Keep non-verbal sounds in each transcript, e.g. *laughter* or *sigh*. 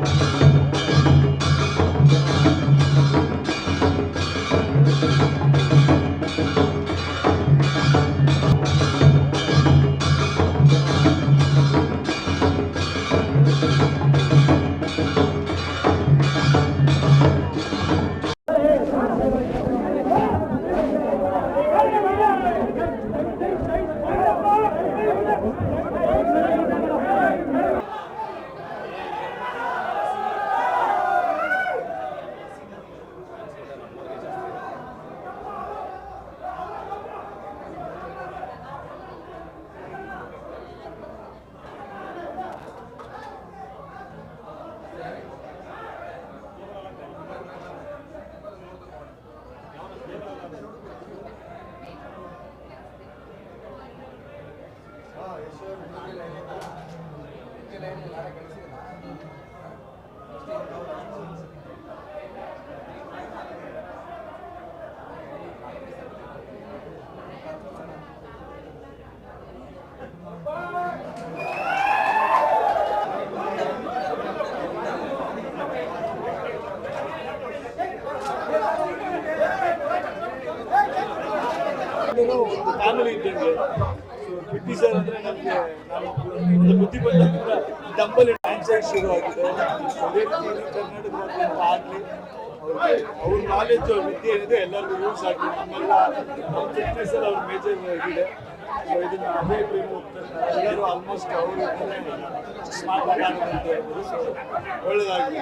ಎಲ್ಲರೂ ಒಂದು ಫ್ಯಾಮಿಲಿ ಇದ್ದಂಗೆ ಸೊ ಕಿಟ್ಟಿ ಸರ್ ಅಂದ್ರೆ ನಮಗೆ ಒಂದು ಬುದ್ಧಿ ಬಂದಾಗ ಡಂಬಲ್ ಡ್ಯಾನ್ಸ್ ಶುರು ಆಗಿದೆ ಕರ್ನಾಟಕದಾದ್ಯಂತ ಆಗಲಿ ಅವ್ರ ನಾಲೆಜ್ ವಿದ್ಯೆ ಏನಿದೆ ಎಲ್ಲರಿಗೂ ಯೂಸ್ ಆಗಲಿ, ನಮ್ಮೆಲ್ಲ ನಮ್ಮ ಫಿಟ್ನೆಸ್ ಅವ್ರ ಮೇಜರ್ ಆಗಿದೆ. ಸೊ ಇದನ್ನ ಅದೇ ಪ್ರೇಮ ಎಲ್ಲರೂ ಆಲ್ಮೋಸ್ಟ್ ಅವರು ಸ್ಮಾರ್ಟ್ ಅಂತ ಹೇಳ್ಬೋದು. ಸೊ ಒಳ್ಳೇದಾಗಲಿ.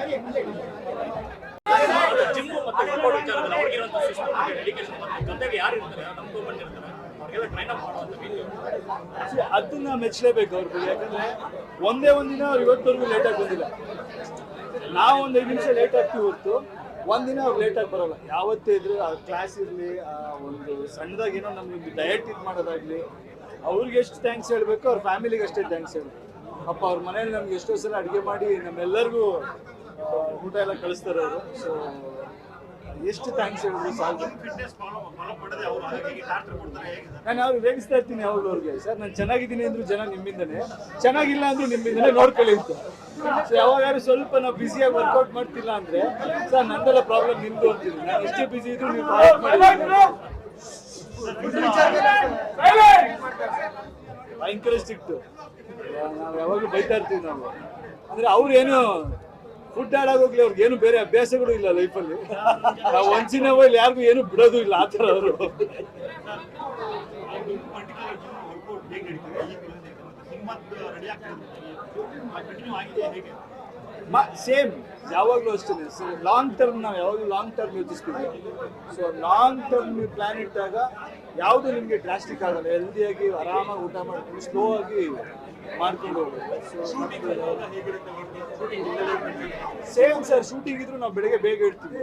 ಜಿಮ್ ಮತ್ತೆ ವಿಚಾರದಲ್ಲಿ ಅವ್ರಿಗಿರುವಂತ ಸಿಸ್ಟಮ್ ಮತ್ತೆ ಜೊತೆಗೆ ಯಾರು ಇರ್ತಾರೆ ನಮ್ಗೂ ಬಂದಿರ್ತಾರೆ. ಅದನ್ನ ಮೆಚ್ಚಲೇಬೇಕು ಅವ್ರಿಗೆ. ಯಾಕಂದ್ರೆ ಒಂದೇ ಒಂದಿನ ಅವ್ರು ಇವತ್ತವರೆಗೂ ಲೇಟಾಗಿ ಬಂದಿಲ್ಲ. ನಾವು ಒಂದು ಐದು ನಿಮಿಷ ಲೇಟ್ ಆಗ್ತೀವಿ ಹೊರತು. ಒಂದಿನ ಅವ್ರು ಲೇಟಾಗಿ ಬರಲ್ಲ. ಯಾವತ್ತೇ ಇದ್ರು ಆ ಕ್ಲಾಸ್ ಇರಲಿ, ಆ ಒಂದು ಸಣ್ಣದಾಗಿ ಏನೋ ನಮ್ಗೆ ಡಯಟ್ ಇದು ಮಾಡೋದಾಗ್ಲಿ, ಅವ್ರಿಗೆ ಎಷ್ಟು ಥ್ಯಾಂಕ್ಸ್ ಹೇಳಬೇಕು ಅವ್ರ ಫ್ಯಾಮಿಲಿಗೆ ಅಷ್ಟೇ ಥ್ಯಾಂಕ್ಸ್ ಹೇಳಬೇಕು. ಅಪ್ಪ, ಅವ್ರ ಮನೇಲಿ ನಮ್ಗೆ ಎಷ್ಟೋ ಸಲ ಅಡುಗೆ ಮಾಡಿ ನಮ್ಮೆಲ್ಲರಿಗೂ ಊಟ ಎಲ್ಲ ಕಳಿಸ್ತಾರೆ ಅವರು. ಸೊ ಎಷ್ಟು ಥ್ಯಾಂಕ್ಸ್ ಹೇಳಿದ್ರು ಅವರು ಕೊಡ್ತಾರೆ ನಾನು ಅವ್ರಿಗೆ ರೇಗಿಸ್ತಾ ಇರ್ತೀನಿ ಯಾವಾಗಲೂ ಅವ್ರಿಗೆ ಸರ್ ನಾನು ಚೆನ್ನಾಗಿದ್ದೀನಿ ಅಂದ್ರು ಜನ ನಿಮ್ಮಿಂದನೇ. ಚೆನ್ನಾಗಿಲ್ಲ ಅಂದ್ರೆ ನಿಮ್ಮಿಂದನೇ ನೋಡ್ಕೊಳ್ಳಿ ಅಂತ. ಸೊ ಯಾವಾಗಾದ್ರೂ ಸ್ವಲ್ಪ ನಾವು ಬ್ಯುಸಿಯಾಗಿ ವರ್ಕೌಟ್ ಮಾಡ್ತಿಲ್ಲ ಅಂದ್ರೆ ಸರ್ ನಂದೆಲ್ಲ ಪ್ರಾಬ್ಲಮ್ ನಿಮ್ದು ಅಂತೀನಿ ನಾನು ಎಷ್ಟೇ ಬ್ಯುಸಿ ಇದ್ರು ನೀವು ಭಯಂಕರ ಸ್ಟ್ರಿಕ್ಟ್ ನಾವು ಯಾವಾಗಲೂ ಬೈತಾ ಇರ್ತೀವಿ ನಾವು. ಅಂದ್ರೆ ಅವ್ರು ಏನು ಫುಡ್ ಆಡೋಗೋಗ್ಲಿ ಅವ್ರಿಗೆ ಏನು ಬೇರೆ ಅಭ್ಯಾಸಗಳು ಇಲ್ಲ ಲೈಫಲ್ಲಿ ನಾವು ಒಂಚಿನ ಯಾರಿಗೂ ಏನು ಬಿಡೋದು ಇಲ್ಲ, ಆ ಥರ ಅವರು. ಸೇಮ್ ಯಾವಾಗಲೂ ಅಷ್ಟೇ ಲಾಂಗ್ ಟರ್ಮ್ ನಾವು ಯಾವಾಗಲೂ ಲಾಂಗ್ ಟರ್ಮ್ ಯೋಚಿಸ್ತೀವಿ. ಸೊ ಲಾಂಗ್ ಟರ್ಮ್ ನೀವು ಪ್ಲಾನ್ ಇಟ್ಟಾಗ ಯಾವುದು ನಿಮಗೆ ಡ್ರಾಸ್ಟಿಕ್ ಆಗಲ್ಲ. ಹೆಲ್ದಿಯಾಗಿ ಆರಾಮಾಗಿ ಊಟ ಮಾಡ್ಕೊಂಡು ಸ್ಲೋ ಆಗಿ ಮಾಡ್ಕೊಂಡು ಹೋಗ್ಬೇಕು. ಸೇಮ್ ಸರ್ ಶೂಟಿಂಗ್ ಇದ್ರು ನಾವು ಬೆಳಗ್ಗೆ ಬೇಗ ಇಡ್ತೀವಿ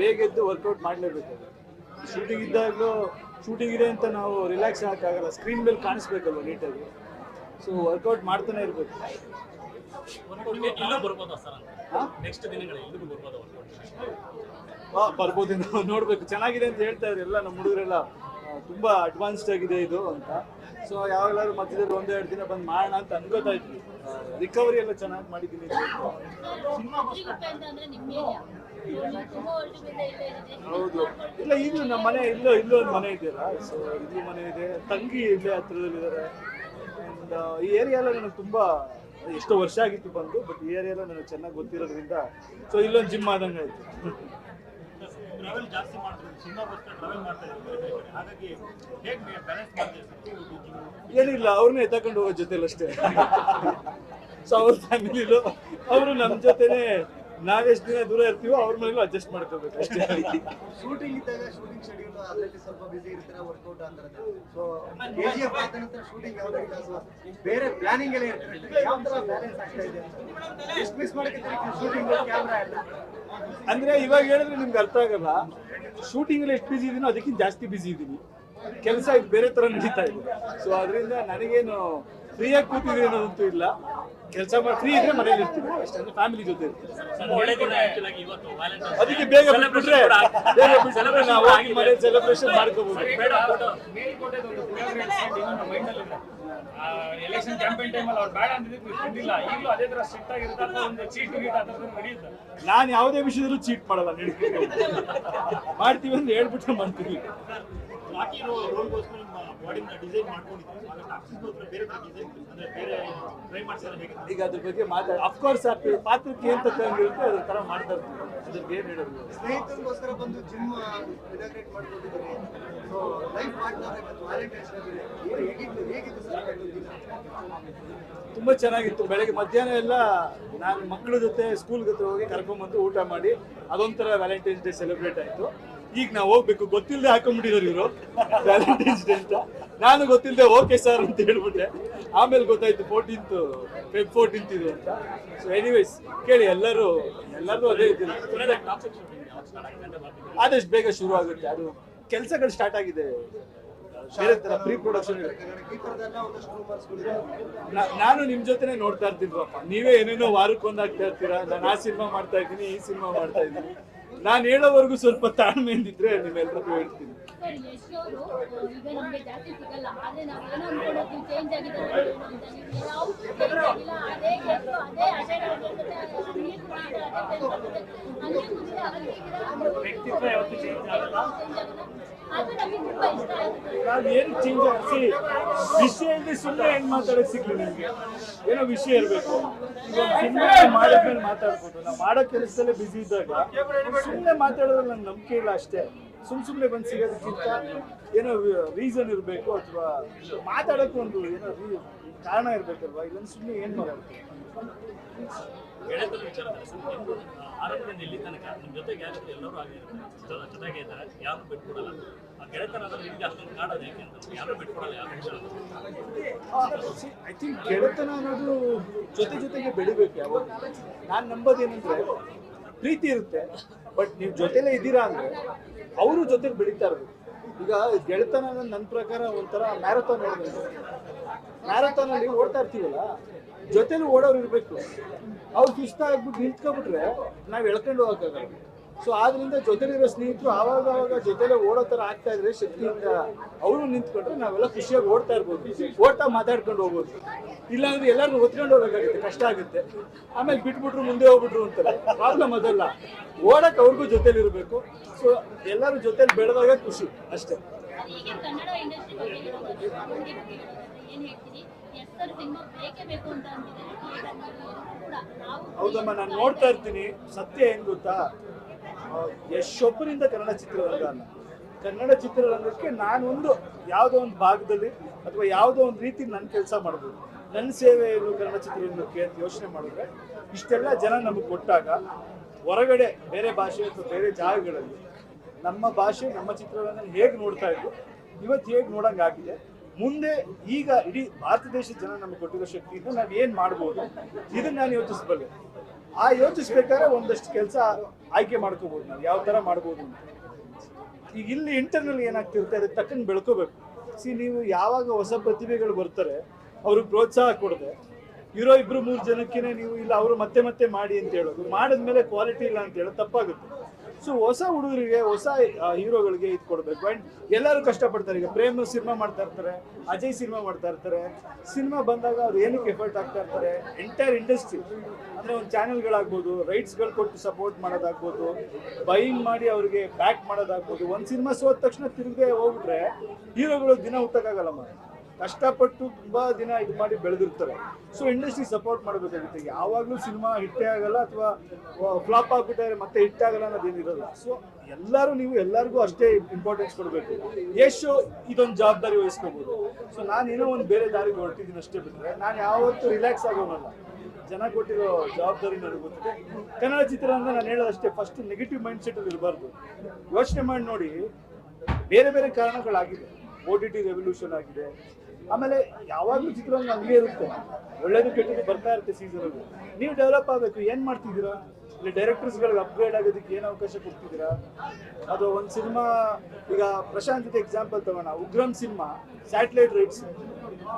ಬೇಗ ಎದ್ದು ವರ್ಕೌಟ್ ಮಾಡಲೇಬೇಕು ಶೂಟಿಂಗ್ ಇದ್ದಾಗಲೂ ಶೂಟಿಂಗ್ ಇದೆ ಅಂತ ನಾವು ರಿಲ್ಯಾಕ್ಸ್ ಆಗಕ್ಕಾಗಲ್ಲ. ಸ್ಕ್ರೀನ್ ಮೇಲೆ ಕಾಣಿಸ್ಬೇಕಲ್ವ ನೀಟಾಗಿ ಸೊ ವರ್ಕೌಟ್ ಮಾಡ್ತಾನೆ ಇರ್ಬೇಕು. ಬರ್ಬೋದಾ ನೋಡ್ಬೇಕು. ಚೆನ್ನಾಗಿದೆ ಅಂತ ಹೇಳ್ತಾ ಇದ್ರು ಎಲ್ಲ ನಮ್ಮ ಹುಡುಗರೆಲ್ಲ. ತುಂಬಾ ಅಡ್ವಾನ್ಸ್ಡ್ ಆಗಿದೆ ಇದು ಅಂತ. ಸೊ ಯಾವಾಗಲಾದ್ರು ಮಧ್ಯದಲ್ಲಿ ಒಂದೇ ಎರಡು ದಿನ ಬಂದು ಮಾಡೋಣ ಅಂತ ಅನ್ಕೋತಾ ಇದ್ವಿ ರಿಕವರಿ ಎಲ್ಲ ಚೆನ್ನಾಗಿ ಮಾಡಿದ್ದೀನಿ ಅಂತ ಹೇಳ್ತಾ. ಹೆದ್ರಿಗುತ್ತೆ ಅಂತಂದ್ರೆ ನಿಮ್ಮ ಏರಿಯಾ ತುಂಬಾ ವರ್ಷದಿಂದ ಇಲ್ಲೇ ಇದೆ. ಹೌದು. ಇಲ್ಲ ಇದು ನಮ್ಮ ಮನೆ ಇಲ್ಲೋ ಇಲ್ಲೋ ಒಂದು ಮನೆ ಇದೆಯಲ್ಲ ಸೊ ಇಲ್ಲಿ ಮನೆ ಇದೆ. ತಂಗಿ ಇಲ್ಲೇ ಹತ್ರದಲ್ಲಿದ್ದಾರೆ. ಅಂಡ್ ಈ ಏರಿಯಾ ಎಲ್ಲ ನನಗೆ ತುಂಬ ಎಷ್ಟೋ ವರ್ಷ ಆಗಿತ್ತು ಬಂದು ಬಟ್ ಈ ಏರಿಯಾ ಎಲ್ಲ ನನಗೆ ಚೆನ್ನಾಗಿ ಗೊತ್ತಿರೋದ್ರಿಂದ ಸೊ ಇಲ್ಲೊಂದು ಜಿಮ್ ಆದಂಗೆ ಆಯ್ತು ಟ್ರಾವೆಲ್ ಜಾಸ್ತಿ ಮಾಡ್ತಾರೆ ಸಿಂಗಾಪುರ್ಗೆ ಟ್ರಾವೆಲ್ ಮಾಡ್ತಾ ಕಡೆ. ಹಾಗಾಗಿ ಹೇಗೆ ಬ್ಯಾಲೆನ್ಸ್ ಮಾಡ್ತೀವಿ ಏನಿಲ್ಲ ಅವ್ರನ್ನೇ ಎತ್ತಕೊಂಡು ಹೋಗೋ ಜೊತೆಲಿ ಅಷ್ಟೇ ಸೊ *laughs* ಅವ್ರ ಫ್ಯಾಮಿಲಿಲು ಅವರು ನಮ್ಮ ಜೊತೆನೆ ನಾವೆಷ್ಟು ದಿನ ದೂರ ಇರ್ತೀವೋ ಅವ್ರ ಮನೇಲೂ ಅಡ್ಜಸ್ಟ್ ಮಾಡ್ಕೋಬೇಕು ಅಷ್ಟೇ. ಶೂಟಿಂಗ್ ಇದ್ದಾಗ ಶೂಟಿಂಗ್ ಶೆಡ್ಯೂಲ್ ಅದರಲ್ಲಿ ಸ್ವಲ್ಪ ಬಿಸಿ ಇರ್ತಾರೆ ವರ್ಕೌಟ್ ಅಂದ್ರೆ ಸೊ ಕೆ ಜಿ ಎಫ್ ಆದ ನಂತರ ಶೂಟಿಂಗ್ ಯಾವ್ದು ಇಲ್ಲ. ಸೊ ಬೇರೆ ಪ್ಲಾನಿಂಗ್ ಎಲ್ಲ ಇರ್ತದೆ. ಯಾವ ತರ ಬ್ಯಾಲೆನ್ಸ್ ಆಗ್ತಾ ಇದೆ ಎಷ್ಟು ಮಿಸ್ ಮಾಡ್ಕೊತೀರಿ ಶೂಟಿಂಗ್ ಕ್ಯಾಮ್ರಾ ಎಲ್ಲ. ಅಂದ್ರೆ ಇವಾಗ ಹೇಳಿದ್ರೆ ನಿಮ್ಗೆ ಅರ್ಥ ಆಗಲ್ಲ. ಶೂಟಿಂಗ್ ಅಲ್ಲಿ ಎಷ್ಟು ಬಿಸಿ ಇದೀನೋ ಅದಕ್ಕಿಂತ ಜಾಸ್ತಿ ಬಿಸಿ ಇದ್ದೀನಿ ಕೆಲಸ ಬೇರೆ ತರ ನಡೀತಾ ಇದೆ. ಸೊ ಅದರಿಂದ ನನಗೇನು ಫ್ರೀಯಾಗಿ ಕೂತಿದ್ರಿ ಅನ್ನೋದಂತೂ ಇಲ್ಲ. ಕೆಲಸ ಮಾಡಿ ಫ್ರೀ ಇದ್ರೆ ಮನೇಲಿ ಇರ್ತೀವಿ. ಅಷ್ಟೇ ಫ್ಯಾಮಿಲಿ ಜೊತೆ ಇರ್ತೀವಿ. ಅದಕ್ಕೆ ಬೇಗ ಬಿಟ್ಬಿಟ್ರೆ ಬೇಗ ಬಿಟ್ಬಿಟ್ರೆ ನಾವು ಮನೆ ಸೆಲೆಬ್ರೇಷನ್ ಮಾಡ್ಕೋಬಹುದು ಬೇಡ photo. ಎಲೆಕ್ಷನ್ ಕ್ಯಾಂಪೇನ್ ಟೈಮಲ್ಲಿ ಅವ್ರು ಬೇಡ ಅಂದಿದ್ದಕ್ಕೆ ಇಷ್ಟಿಲ್ಲ ಈಗಲೂ ಅದೇ ತರ ಸ್ಟ್ರಿಕ್ಟ್ ಆಗಿರುತ್ತೆ ಅಥವಾ ಒಂದು ಚೀಟ್ ಗೀಟ್ ಆ ಥರದ್ದು ನಡೆಯುತ್ತೆ. ನಾನು ಯಾವುದೇ ವಿಷಯದಲ್ಲೂ ಚೀಟ್ ಮಾಡಲ್ಲ ಮಾಡ್ತೀವಿ ಅಂತ ಹೇಳ್ಬಿಟ್ರೆ ಮಾಡ್ತೀವಿ. ರಾಕಿ ರೋಲ್ಗೋಸ್ಕರ ನಿಮ್ಮ ಬಾಡಿನ ಡಿಸೈನ್ ಮಾಡ್ಕೊಂಡಿದ್ದೀವಿ. ಆಗ ಟಾಕ್ಸಿಗೋಸ್ಕರ ಬೇರೆ ಡಿಸೈನ್ ಅಂದ್ರೆ ಬೇರೆ ಟ್ರೈ ಮಾಡ್ತಾರೆ ಹೇಗೆ ಈಗ ಅದ್ರ ಬಗ್ಗೆ ಮಾತಾಡ ಅಫ್ಕೋರ್ಸ್ ಆ ಪಾತ್ರಕ್ಕೆ ಏನ್ ತಕ್ಕಂಗಿರುತ್ತೆ ಅದ್ರ ತರ ಮಾಡ್ತಾ ಇರ್ತೀವಿ. ಅದ್ರಿಗೆ ಏನ್ ಹೇಳೋದು? ಸ್ನೇಹಿತರಿಗೋಸ್ಕರ ಬಂದು ಜಿಮ್ ಇನಾಗ್ರೇಟ್ ಮಾಡ್ಕೊಂಡಿದ್ದಾರೆ. ಸೊ ಲೈಫ್ ಪಾರ್ಟ್ನರ್ ಹೇಗಿತ್ತು ಹೇಗಿತ್ತು ತುಂಬಾ ಚೆನ್ನಾಗಿತ್ತು. ಬೆಳಗ್ಗೆ ಮಧ್ಯಾಹ್ನ ಎಲ್ಲ ನಾನು ಮಕ್ಕಳ ಜೊತೆ ಸ್ಕೂಲ್ ಜೊತೆ ಹೋಗಿ ಕರ್ಕೊಂಡ್ಬಂದು ಊಟ ಮಾಡಿ ಅದೊಂಥರ ವ್ಯಾಲೆಂಟೈನ್ಸ್ ಡೇ ಸೆಲೆಬ್ರೇಟ್ ಆಯ್ತು. ಈಗ ನಾವು ಹೋಗ್ಬೇಕು. ಗೊತ್ತಿಲ್ಲದೆ ಹಾಕೊಂಡ್ಬಿಟ್ಟಿದ್ರು ಇವರು. ವ್ಯಾಲೆಂಟೈನ್ಸ್ ಡೇ ಅಂತ ನಾನು ಗೊತ್ತಿಲ್ಲದೆ ಓಕೆ ಸರ್ ಅಂತ ಹೇಳ್ಬಿಟ್ಟೆ. ಆಮೇಲೆ ಗೊತ್ತಾಯ್ತು ಫೋರ್ಟೀನ್ತ್ ಫೆಬ್ ಫೋರ್ಟೀನ್ತ್ ಇದು ಅಂತ. ಸೊ ಎನಿವೇಸ್ ಕೇಳಿ, ಎಲ್ಲರೂ ಎಲ್ಲರೂ ಅದೇ ಇದ್ದೀನಿ ಆದಷ್ಟು ಬೇಗ ಶುರು ಆಗುತ್ತೆ. ಅದು ಕೆಲಸಗಳು ಸ್ಟಾರ್ಟ್ ಆಗಿದೆ. ಪ್ರೀ ಪ್ರೊಡಕ್ಷನ್ ನಾನು ನಿಮ್ ಜೊತೆನೆ ನೋಡ್ತಾ ಇರ್ತೀನಪ್ಪ ನೀವೇ ಏನೇನೋ ವಾರಕ್ಕೊಂದು ಆಗ್ತಾ ಇರ್ತೀರಾ? ನಾನು ಆ ಸಿನಿಮಾ ಮಾಡ್ತಾ ಇದ್ದೀನಿ, ಈ ಸಿನಿಮಾ ಮಾಡ್ತಾ ಇದ್ದೀನಿ. ನಾನು ಹೇಳೋವರೆಗೂ ಸ್ವಲ್ಪ ತಾಳ್ಮೆಯಿಂದಿದ್ರೆ ನಿಮ್ಮೆಲ್ಲರಿಗೂ ಹೇಳ್ತೀನಿ. ಸರ್ ಯಶ್ ಅವರು ಈಗ ನಮ್ಗೆ ಜಾಸ್ತಿ ಸಿಗಲ್ಲ. ಆದ್ರೆ ನಾವು ಏನೋ ಚೇಂಜ್ ಆಗಿದೆ ಅಂತ ನೀವು ಚೇಂಜ್ ಆಗಿಲ್ಲ ಅದೇ ಅದೇ ಅದೇ ಹಂಗೆ ಹಂಗೆ ವ್ಯಕ್ತಿತ್ವ ಯಾವತ್ತೂ ಆಗಲ್ಲ. ಅದು ನಮಗೆ ತುಂಬಾ ಇಷ್ಟ ಆಗುತ್ತೆ. ನಾನು ಏನು ಚೇಂಜ್ ಆಗಿಸಿ ವಿಷಯ ಇಲ್ಲದೆ ಸುಮ್ಮನೆ ಹೆಂಗ್ ಮಾತಾಡಕ್ ಸಿಗ್ಲಿ ನಿಮ್ಗೆ? ಏನೋ ವಿಷಯ ಇರಬೇಕು. ಸಿನಿಮಾ ಮಾಡಿದ್ಮೇಲೆ ಮಾತಾಡ್ಬೋದು. ನಾವು ಮಾಡೋ ಕೆಲಸದಲ್ಲೇ ಬಿಸಿ ಇದ್ದಾಗ ಸುಮ್ಮನೆ ಮಾತಾಡೋದ್ರಲ್ಲಿ ನಂಗೆ ನಂಬಿಕೆ ಇಲ್ಲ ಅಷ್ಟೇ. ಸುಮ್ ಸುಮ್ಮನೆ ಬಂದು ಸಿಗೋದಕ್ಕಿಂತ ಏನೋ ರೀಸನ್ ಇರಬೇಕು ಅಥವಾ ಮಾತಾಡೋಕ್ಕೂ ಒಂದು ಏನೋ ಕಾರಣ ಇರಬೇಕಲ್ವಾ? ಇಲ್ಲಂದ್ರೆ ಸುಮ್ಮನೆ ಏನು ಮಾಡೋದು? ಗೆಳೆತನ ಆರಂಭದಿಂದ ಇಲ್ಲಿ ತನಕ. ನಿಮ್ಮ ಜೊತೆಗೆ ಯಾರಾದ್ರೂ ಎಲ್ಲರೂ ಆಗಿರ್ತಾರೆ ಜೊತೆಗೆ ಇದ್ದಾರೆ ಯಾರು ಬಿಟ್ಕೊಡಲ್ಲ. ಆ ಗೆಳೆತನ ಅಂದ್ರೆ ನಿಮ್ಗೆ ಅಷ್ಟೊಂದು ಕಾಡೋದು ಯಾಕೆ ಅಂತ ಯಾರು ಬಿಟ್ಕೊಡಲ್ಲ ಯಾರು ಐ ಥಿಂಕ್ ಗೆಳೆತನ ಅನ್ನೋದು ಜೊತೆ ಜೊತೆಗೆ ಬೆಳಿಬೇಕು ಯಾವಾಗ ನಾನು ನಂಬೋದೇನಂದ್ರೆ ಪ್ರೀತಿ ಇರುತ್ತೆ. ಬಟ್ ನೀವು ಜೊತೆಲೇ ಇದ್ದೀರಾ ಅಂದ್ರೆ ಅವರು ಜೊತೆಗೆ ಬೆಳೀತಾ ಇರ್ಬೇಕು. ಈಗ ಗೆಳೆತನ ನನ್ನ ಪ್ರಕಾರ ಒಂಥರ ಮ್ಯಾರಥಾನ್ ಹೇಳ್ಬೇಕು ಮ್ಯಾರಥಾನ್ ಅಲ್ಲಿ ಓಡ್ತಾ ಇರ್ತೀವಲ್ಲ, ಜೊತೆಲಿ ಓಡೋರು ಇರಬೇಕು. ಅವ್ರಿಗೆ ಇಷ್ಟ ಆಗ್ಬಿಟ್ಟು ನಿಂತ್ಕೊಬಿಟ್ರೆ ನಾವು ಎಳ್ಕೊಂಡು ಹೋಗಕ್ಕಾಗಲ್ಲ. ಸೊ ಆದ್ರಿಂದ ಜೊತೆಲಿರೋ ಸ್ನೇಹಿತರು ಆವಾಗ ಆವಾಗ ಜೊತೆಲೆ ಓಡೋ ಥರ ಆಗ್ತಾ ಇದ್ರೆ ಶಕ್ತಿಯಿಂದ ಅವರು ನಿಂತ್ಕೊಂಡ್ರೆ ನಾವೆಲ್ಲ ಖುಷಿಯಾಗಿ ಓಡ್ತಾ ಇರ್ಬೋದು. ಓಡ್ತಾ ಮಾತಾಡ್ಕೊಂಡು ಹೋಗ್ಬೋದು. ಇಲ್ಲಾಂದ್ರೆ ಎಲ್ಲರೂ ಹೊತ್ಕೊಂಡು ಹೋಗ್ಬೇಕಾಗುತ್ತೆ ಕಷ್ಟ ಆಗುತ್ತೆ. ಆಮೇಲೆ ಬಿಟ್ಬಿಟ್ರು ಮುಂದೆ ಹೋಗ್ಬಿಟ್ರು ಅಂತಾರೆ. ಪ್ರಾಬ್ಲಮ್ ಅದಲ್ಲ. ಓಡಕ್ಕೆ ಅವ್ರಿಗೂ ಜೊತೆಲಿ ಇರಬೇಕು ಸೊ ಎಲ್ಲರೂ ಜೊತೆಲಿ ಬೆಳೆದಾಗ ಖುಷಿ ಅಷ್ಟೇ. ಹೌದಮ್ಮ ನಾನು ನೋಡ್ತಾ ಇರ್ತೀನಿ. ಸತ್ಯ ಏನ್ ಗೊತ್ತಾ? ಯಶೊಬ್ಬರಿಂದ ಕನ್ನಡ ಚಿತ್ರರಂಗ ಕನ್ನಡ ಚಿತ್ರರಂಗಕ್ಕೆ ನಾನೊಂದು ಯಾವುದೋ ಒಂದು ಭಾಗದಲ್ಲಿ ಅಥವಾ ಯಾವುದೋ ಒಂದು ರೀತಿ ನನ್ನ ಕೆಲಸ ಮಾಡ್ಬೋದು. ನನ್ನ ಸೇವೆ ಕನ್ನಡ ಚಿತ್ರರಂಗಕ್ಕೆ ಅಂತ ಯೋಚನೆ ಮಾಡಿದ್ರೆ ಇಷ್ಟೆಲ್ಲ ಜನ ನಮಗೆ ಕೊಟ್ಟಾಗ ಹೊರಗಡೆ ಬೇರೆ ಭಾಷೆ ಅಥವಾ ಬೇರೆ ಜಾಗಗಳಲ್ಲಿ ನಮ್ಮ ಭಾಷೆ, ನಮ್ಮ ಚಿತ್ರರಂಗ ಹೇಗೆ ನೋಡ್ತಾ ಇದ್ರು ಇವತ್ತು ಹೇಗೆ ನೋಡೋಂಗಾಗಿದೆ ಮುಂದೆ ಈಗ ಇಡೀ ಭಾರತ ದೇಶದ ಜನ ನಮಗೆ ಕೊಟ್ಟಿರೋ ಶಕ್ತಿಯಿಂದ ನಾವು ಏನು ಮಾಡ್ಬೋದು, ಇದನ್ನು ನಾನು ಯೋಚಿಸಬಲ್ಲೆ. ಆ ಯೋಚಿಸ್ಬೇಕಾದ್ರೆ ಒಂದಷ್ಟು ಕೆಲಸ ಆಯ್ಕೆ ಮಾಡ್ಕೋಬಹುದು ನಾವು. ಯಾವ ಥರ ಮಾಡ್ಬೋದು ಈಗ ಇಲ್ಲಿ ಇಂಟರ್ನಲ್ ಏನಾಗ್ತಿರುತ್ತೆ ಅದಕ್ಕೆ ತಕ್ಕಂಗೆ ಬೆಳ್ಕೋಬೇಕು. ಸಿ ನೀವು ಯಾವಾಗ ಹೊಸ ಪ್ರತಿಭೆಗಳು ಬರ್ತಾರೆ ಅವ್ರಿಗೆ ಪ್ರೋತ್ಸಾಹ ಕೊಡದೆ. ಇರೋ ಇಬ್ರು ಮೂರು ಜನಕ್ಕೇನೆ ನೀವು ಇಲ್ಲ, ಅವರು ಮತ್ತೆ ಮತ್ತೆ ಮಾಡಿ ಅಂತ ಹೇಳೋದು. ಮಾಡಿದ್ಮೇಲೆ ಕ್ವಾಲಿಟಿ ಇಲ್ಲ ಅಂತ ಹೇಳೋದು ತಪ್ಪಾಗುತ್ತೆ. ಸೊ ಹೊಸ ಹುಡುಗರಿಗೆ, ಹೊಸ ಹೀರೋಗಳಿಗೆ ಇದು ಕೊಡಬೇಕು. ಅಂಡ್ ಎಲ್ಲರೂ ಕಷ್ಟಪಡ್ತಾರೆ. ಈಗ ಪ್ರೇಮ್ ಸಿನಿಮಾ ಮಾಡ್ತಾ ಇರ್ತಾರೆ, ಅಜಯ್ ಸಿನಿಮಾ ಮಾಡ್ತಾ ಇರ್ತಾರೆ. ಸಿನಿಮಾ ಬಂದಾಗ ಅವ್ರು ಏನಕ್ಕೆ ಎಫರ್ಟ್ ಆಗ್ತಾ ಇರ್ತಾರೆ? ಎಂಟೈರ್ ಇಂಡಸ್ಟ್ರಿ ಅಂದರೆ ಒಂದು ಚಾನೆಲ್ಗಳಾಗ್ಬೋದು ರೈಟ್ಸ್ಗಳು ಕೊಟ್ಟು ಸಪೋರ್ಟ್ ಮಾಡೋದಾಗ್ಬೋದು ಬೈಯಿಂಗ್ ಮಾಡಿ ಅವ್ರಿಗೆ ಬ್ಯಾಕ್ ಮಾಡೋದಾಗ್ಬೋದು. ಒಂದು ಸಿನಿಮಾ ಸೋದ ತಕ್ಷಣ ತಿರುಗದೆ ಹೋಗ್ಬಿಟ್ರೆ, ಹೀರೋಗಳು ದಿನ ಹುಟ್ಟಕ್ಕಾಗಲ್ಲಮ್ಮ ಕಷ್ಟಪಟ್ಟು ತುಂಬಾ ದಿನ ಇದು ಮಾಡಿ ಬೆಳೆದಿರ್ತಾರೆ. ಸೊ ಇಂಡಸ್ಟ್ರಿ ಸಪೋರ್ಟ್ ಮಾಡಬೇಕಾಗುತ್ತೆ. ಯಾವಾಗಲೂ ಸಿನಿಮಾ ಹಿಟ್ಟೇ ಆಗಲ್ಲ ಅಥವಾ ಫ್ಲಾಪ್ ಆಗ್ಬಿಟ್ಟಾರೆ ಮತ್ತೆ ಹಿಟ್ ಆಗಲ್ಲ ಅನ್ನೋದೇನಿರಲ್ಲ ಸೊ ಎಲ್ಲರೂ ನೀವು ಎಲ್ಲರಿಗೂ ಅಷ್ಟೇ ಇಂಪಾರ್ಟೆನ್ಸ್ ಕೊಡಬೇಕು. ಎಷ್ಟು ಇದೊಂದು ಜವಾಬ್ದಾರಿ ವಹಿಸ್ಕೋಬಹುದು ಸೊ ನಾನು ಏನೋ ಒಂದು ಬೇರೆ ದಾರಿಗೆ ಹೊರಟಿದ್ದೀನಿ ಅಷ್ಟೇ ಬಿಟ್ಟರೆ ನಾನು ಯಾವತ್ತೂ ರಿಲ್ಯಾಕ್ಸ್ ಆಗೋನಲ್ಲ. ಜನ ಕೊಟ್ಟಿರೋ ಜವಾಬ್ದಾರಿ ನನಗೆ ಗೊತ್ತಿದೆ. ಕನ್ನಡ ಚಿತ್ರರಂಗ ನಾನು ಹೇಳೋದಷ್ಟೇ ಫಸ್ಟ್ ನೆಗೆಟಿವ್ ಮೈಂಡ್ ಸೆಟ್ ಅಲ್ಲಿ ಇರಬಾರ್ದು. ಯೋಚನೆ ಮಾಡಿ ನೋಡಿ, ಬೇರೆ ಬೇರೆ ಕಾರಣಗಳಾಗಿದೆ. ಓ ಟಿ ಟಿ ರೆವಲ್ಯೂಷನ್ ಆಗಿದೆ. ಆಮೇಲೆ ಯಾವಾಗಲೂ ಚಿತ್ರರಂಗ ಹಂಗೆ ಇರುತ್ತೆ. ಒಳ್ಳೇದು ಕೆಟ್ಟದ್ದು ಬರ್ತಾ ಇರುತ್ತೆ ಸೀಸನ್ ನೀವು ಡೆವಲಪ್ ಆಗಬೇಕು, ಏನ್ ಮಾಡ್ತಿದ್ದೀರಾ? ಇಲ್ಲಿ ಡೈರೆಕ್ಟರ್ಸ್ಗಳಿಗೆ ಅಪ್ಗ್ರೇಡ್ ಆಗೋದಕ್ಕೆ ಏನು ಅವಕಾಶ ಕೊಡ್ತಿದ್ದೀರಾ? ಅದು ಒಂದು ಸಿನಿಮಾ ಈಗ ಪ್ರಶಾಂತ್ ಎಕ್ಸಾಂಪಲ್ ತಗೋಣ. ಉಗ್ರಂ ಸಿನಿಮಾ ಸ್ಯಾಟಲೈಟ್ ರೈಟ್ಸ್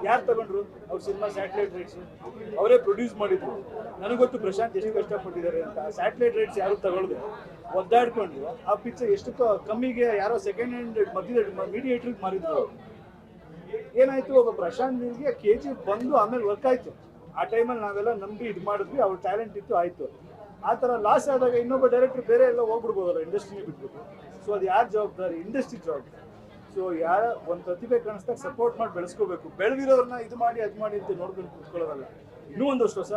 ಯಾರು ತಗೊಂಡ್ರು? ಅವ್ರ ಸಿನಿಮಾ ಸ್ಯಾಟಲೈಟ್ ರೈಟ್ಸ್ ಅವರೇ ಪ್ರೊಡ್ಯೂಸ್ ಮಾಡಿದ್ರು. ನನಗೊತ್ತು ಗೊತ್ತು ಪ್ರಶಾಂತ್ ಎಷ್ಟು ಕಷ್ಟಪಟ್ಟಿದ್ದಾರೆ ಅಂತ. ಸ್ಯಾಟಲೈಟ್ ರೈಟ್ಸ್ ಯಾರು ತಗೊಳ್ದು? ಒದ್ದಾಡ್ಕೊಂಡು ಆ ಪಿಕ್ಚರ್ ಎಷ್ಟು ಕಮ್ಮಿಗೆ ಯಾರೋ ಸೆಕೆಂಡ್ ಹ್ಯಾಂಡ್ ಮಧ್ಯದ ಮೀಡಿಯೇಟ್ರಿಗೆ ಮಾರಿದ್ರು ಏನಾಯ್ತು, ಒಬ್ಬ ಪ್ರಶಾಂತ್ ನೀಲ್ಗೆ ಕೆ ಜಿ ಬಂದು ಆಮೇಲೆ ವರ್ಕ್ ಆಯ್ತು. ಆ ಟೈಮಲ್ಲಿ ನಾವೆಲ್ಲ ನಂಬಿ ಇದು ಮಾಡಿದ್ವಿ, ಅವ್ರ ಟ್ಯಾಲೆಂಟ್ ಇತ್ತು, ಆಯ್ತು. ಆ ಥರ ಲಾಸ್ ಆದಾಗ ಇನ್ನೊಬ್ಬ ಡೈರೆಕ್ಟರ್ ಬೇರೆ ಎಲ್ಲ ಹೋಗ್ಬಿಡ್ಬೋದಲ್ಲ ಇಂಡಸ್ಟ್ರಿನೇ ಬಿಟ್ಬಿಟ್ಟು. ಸೊ ಅದು ಯಾರ ಜವಾಬ್ದಾರಿ? ಇಂಡಸ್ಟ್ರಿ ಜವಾಬ್ದಾರಿ. ಸೊ ಯಾರ ಒಂದು ಪ್ರತಿಭೆ ಕಾಣಿಸ್ದಾಗ ಸಪೋರ್ಟ್ ಮಾಡಿ ಬೆಳೆಸ್ಕೋಬೇಕು. ಬೆಳೆದಿರೋರನ್ನ ಇದು ಮಾಡಿ, ಅದು ಮಾಡಿ ಅಂತ ನೋಡ್ಕೊಂಡು ಕೂತ್ಕೊಳ್ಳೋದಲ್ಲ. ಇನ್ನೂ ಒಂದಷ್ಟು ಹೊಸ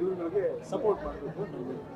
ಇವ್ರುಗಳಿಗೆ ಸಪೋರ್ಟ್ ಮಾಡಬೇಕು